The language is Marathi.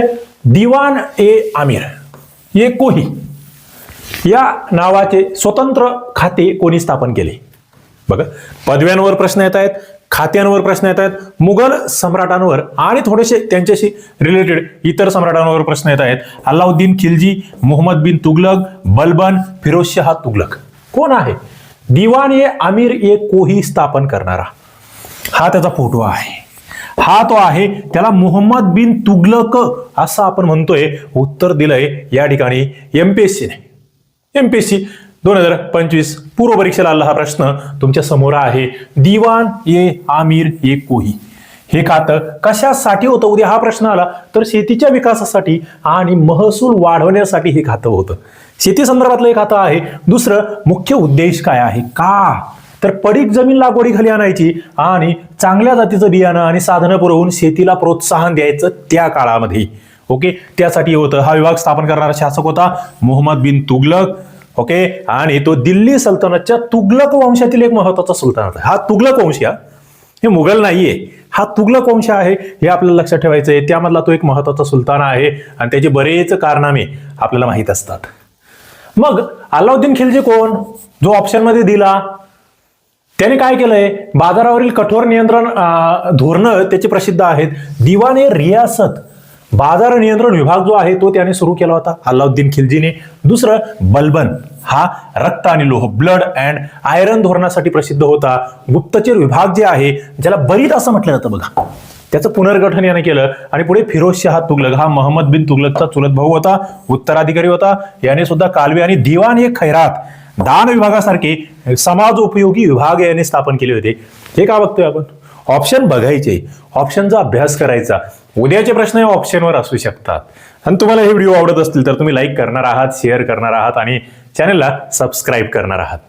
दिवान ए आमिर. ये कोही. या नावाचे स्वतंत्र खाते कोणी स्थापन केले? बघा पदव्यांवर प्रश्न येत आहेत खात्यांवर प्रश्न येत आहेत मुघल सम्राटांवर आणि थोडेसे त्यांच्याशी रिलेटेड इतर सम्राटांवर प्रश्न येत आहेत. अल्लाउद्दीन खिलजी मोहम्मद बिन तुगलक बलबन फिरोजशाह तुगलक. कोण आहे? दिवान ए आमिर ए कोही स्थापन करणारा. हा त्याचा फोटो आहे. हा तो आहे. त्याला मोहम्मद बिन तुगलक असं आपण म्हणतोय. उत्तर दिलंय या ठिकाणी एमपीएससीने एमपीएससी दोन हजार पंचवीस पूर्व परीक्षेला आला हा प्रश्न तुमच्यासमोर आहे. दिवान ए आमिर ए कोही. हे खातं कशासाठी होतं? उद्या हा प्रश्न आला तर शेतीच्या विकासासाठी आणि महसूल वाढवण्यासाठी हे खातं होतं. शेती संदर्भातलं हे खातं आहे. दुसरं मुख्य उद्देश काय आहे? का? तर पडीक जमीन लागवडीखाली आणायची आणि चांगल्या जातीचं बियाणं आणि साधनं पुरवून शेतीला प्रोत्साहन द्यायचं त्या काळामध्ये. ओके? त्यासाठी होतं. हा विभाग स्थापन करणारा शासक होता मोहम्मद बिन तुगलक. ओके? आणि तो दिल्ली सल्तनतच्या तुगलक वंशातील एक महत्त्वाचा सुलतान होता हा तुगलक वंश हे मुघल नाहीये. हा तुगलक वंश आहे हे आपल्याला लक्षात ठेवायचं आहे त्यामधला तो एक महत्त्वाचा सुलतान आहे आणि त्याचे बरेच कारनामे आपल्याला माहीत असतात. मग अलाउद्दीन खिलजी कोण? जो ऑप्शनमध्ये दिला. त्याने काय केलंय? बाजारावरील कठोर नियंत्रण धोरणं त्याचे प्रसिद्ध आहेत. दिवाने रियासत बाजार नियंत्रण विभाग जो आहे तो त्याने सुरू केला होता अल्लाउद्दीन खिलजीने. दुसरं बलबन हा रक्त आणि लोह ब्लड अँड आयरन धोरणासाठी प्रसिद्ध होता. गुप्तचर विभाग जे आहे ज्याला बरीत असं म्हटलं जातं बघा. त्याचं पुनर्गठन याने केलं आणि पुढे फिरोजशाह तुगलक हा मोहम्मद बिन तुगलकचा चुलत भाऊ होता उत्तराधिकारी होता. याने सुद्धा कालवे आणि दिवाण हे खैरात दान विभागासारखे समाज उपयोगी विभाग याने स्थापन केले होते. हे का बघतोय आपण? ऑप्शन बघायचे. ऑप्शनचा अभ्यास करायचा. उद्याचे प्रश्न या ऑप्शनवर असू शकतात. आणि तुम्हाला हे व्हिडिओ आवडत असतील तर तुम्ही लाईक करणार आहात शेअर करणार आहात आणि चॅनलला सबस्क्राईब करणार आहात.